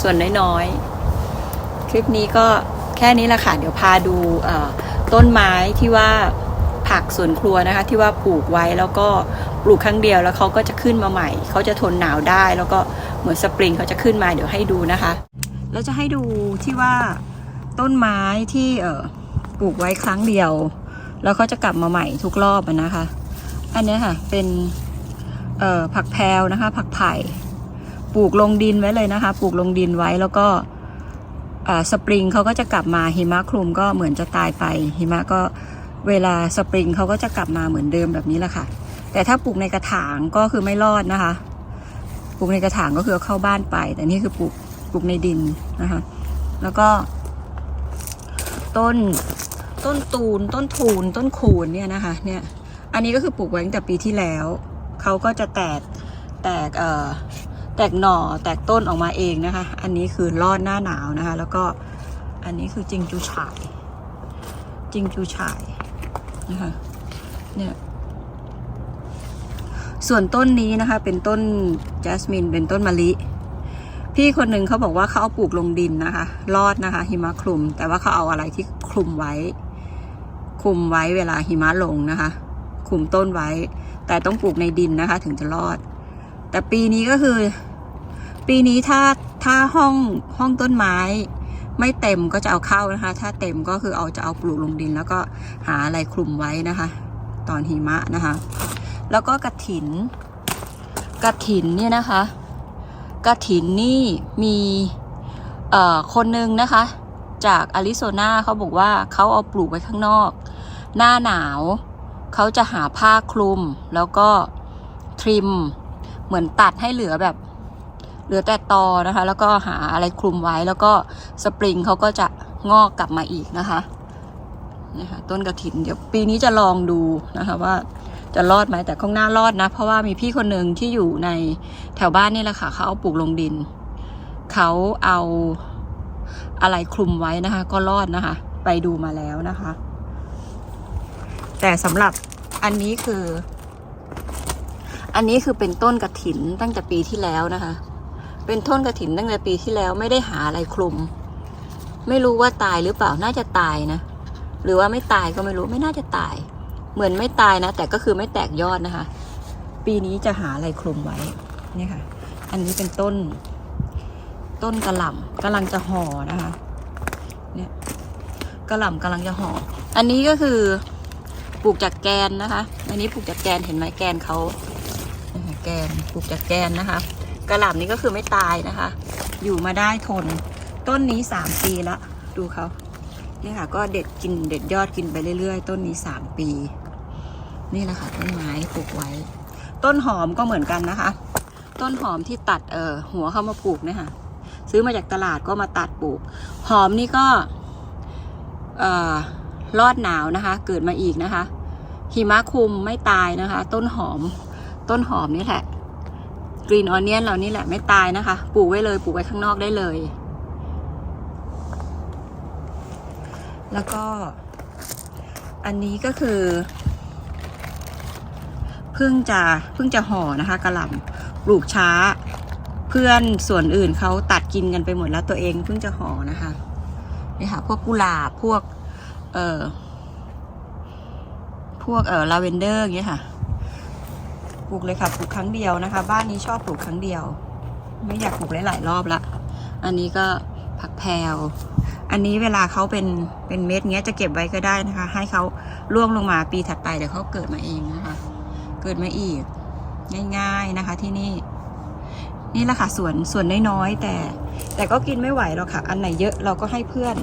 ส่วนน้อยๆ คลิปนี้ก็แค่นี้ละค่ะ เดี๋ยวพาดูต้นไม้ที่ว่าผักสวนครัวนะคะ ที่ว่าปลูกไว้แล้วก็ปลูกครั้งเดียวแล้วเขาก็จะขึ้นมาใหม่ เขาจะทนหนาวได้ แล้วก็เหมือนสปริงเขาจะขึ้นมาเดี๋ยวให้ดูนะคะ แล้วจะให้ดูที่ว่าต้นไม้ที่เออปลูกไว้ครั้งเดียว แล้วเขาจะกลับมาใหม่ทุกรอบนะคะ อันนี้ค่ะเป็นเออผักแพรวนะคะ ผักไผ่ ปลูกลงดินไว้เลยนะคะ ปลูกลงดินไว้แล้วก็สปริงเขาก็จะกลับมาหิมะคลุมก็เหมือนจะตายไป หิมะก็เวลาสปริงเขาก็จะกลับมาเหมือนเดิมแบบนี้แหละค่ะ แต่ถ้าปลูกในกระถางก็คือไม่รอดนะคะ ปลูกในกระถางก็คือเอาเข้าบ้านไป แต่นี่คือปลูกปลูกในดินนะคะ แล้วก็ ต้นต้นตูน ต้นทูน ต้นคูนเนี่ยนะคะ เนี่ย อันนี้ก็คือปลูกไว้ตั้งแต่ปีที่แล้ว เขาก็จะแตกแตกเอ่อ แตกหน่อแตกต้นออกมาเองนะคะ อันนี้คือรอดหน้าหนาวนะคะ แล้วก็อันนี้คือจิงจูฉาย จิงจูฉายนะคะเนี่ยส่วนต้นนี้นะคะ เป็นต้นจัสมินเป็นต้นมะลิ พี่คนหนึ่งเขาบอกว่าเขาเอาปลูกลงดินนะคะ รอดนะคะ หิมะคลุม แต่ว่าเขาเอาอะไรที่คลุมไว้ คลุมไว้เวลาหิมะลงนะคะ คลุมต้นไว้ แต่ต้องปลูกในดินนะคะ ถึงจะรอด แต่ปีนี้ก็คือ ปีนี้ถ้าถ้าห้องห้องต้นไม้ ไม่เต็มก็จะเอาเข้านะคะ ถ้าเต็มก็คือเอาจะเอาปลูกลงดิน แล้วก็หาอะไรคลุมไว้นะคะ ตอนหิมะนะคะ แล้วก็กระถินกระถินเนี่ยนะคะกระถินนี่มีคนหนึ่งนะคะ จากอาริโซนาเขาบอกว่าเขาเอาปลูกไว้ข้างนอก หน้าหนาวเขาจะหาผ้าคลุมแล้วก็ทริม เหมือนตัดให้เหลือแบบ เหลือแต่ตอนะคะ แล้วก็หาอะไรคลุมไว้แล้วก็สปริงเขาก็จะงอกกลับมาอีกนะคะนะคะต้นกระถินเดี๋ยวปีนี้จะลองดูนะคะว่าจะรอดไหมแต่คงน่ารอดนะ เพราะว่ามีพี่คนหนึ่งที่อยู่ในแถวบ้านนี่แหละค่ะเขาเอาปลูกลงดิน เขาเอาอะไรคลุมไว้นะคะ ก็รอดนะคะ ไปดูมาแล้วนะคะ แต่สำหรับอันนี้คือ อันนี้คือเป็นต้นกระถินตั้งแต่ปีที่แล้วนะคะ เป็นต้นกระถินตั้งแต่ปีที่แล้วไม่ได้หาอะไรคลุม ไม่รู้ว่าตายหรือเปล่าน่าจะตายนะ หรือว่าไม่ตายก็ไม่รู้ไม่น่าจะตาย เหมือนไม่ตายนะ แต่ก็คือไม่แตกยอดนะคะ ปีนี้จะหาอะไรคลุมไว้เนี่ยค่ะ อันนี้เป็นต้น ต้นกระหล่ำกำลังจะห่อนะคะ เนี่ยกระหล่ำกำลังจะห่ออันนี้ก็คือปลูกจากแกนนะคะ อันนี้ปลูกจากแกนเห็นไหมแกนเขา แกนปลูกจากแกนนะคะ กระหล่ำนี้ก็คือไม่ตายนะคะ อยู่มาได้ทน ต้นนี้สามปีละดูเขาเนี่ยค่ะ ก็เด็ดกินเด็ดยอดกินไปเรื่อยๆ ต้นนี้สามปี นี่แหละค่ะต้นไม้ปลูกไว้ ต้นหอมก็เหมือนกันนะคะ ต้นหอมที่ตัดเออหัวเข้ามาปลูกเนี่ยค่ะ ซื้อมาจากตลาดก็มาตัดปลูก หอมนี่ก็เอ่อรอดหนาวนะคะ เกิดมาอีกนะคะหิมะคุมไม่ตายนะคะ ต้นหอม ต้นหอมนี่แหละกรีนออนเนียนเรานี่แหละไม่ตายนะคะ ปลูกไว้เลยปลูกไว้ข้างนอกได้เลย แล้วก็ อันนี้ก็คือเพิ่งจะเพิ่งจะห่อนะคะกระหล่ำปลูกช้า เพื่อนส่วนอื่นเขาตัดกินกันไปหมดแล้วตัวเองเพิ่งจะห่อนะคะนี่ค่ะพวกกุหลาบพวก เอ่อพวกเอ่อลาเวนเดอร์อย่างเงี้ยค่ะ ลูกเลยค่ะปลูกครั้งเดียวนะคะ บ้านนี้ชอบปลูกครั้งเดียว ไม่อยากปลูกหลายๆรอบละอันนี้ก็ผักแพรวอันนี้เวลาเขาเป็นเป็นเม็ดเงี้ยจะเก็บไว้ก็ได้นะคะ ให้เขาร่วงลงมาปีถัดไปเดี๋ยวเขาเกิดมาเองนะคะ เกิดมาอีก ง่าย ๆนะคะที่นี่ นี่แหละค่ะสวนสวนน้อยๆแต่ แต่ก็กินไม่ไหวหรอกค่ะ อันไหนเยอะเราก็ให้เพื่อน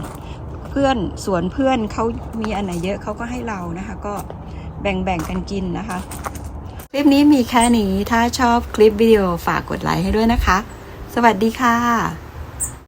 เพื่อนสวนเพื่อนเขามีอันไหนเยอะเขาก็ให้เรานะคะ ก็แบ่งๆกันกินนะคะ คลิปนี้มีแค่นี้ถ้าชอบคลิปวิดีโอฝากกดไลค์ให้ด้วยนะคะ สวัสดีค่ะ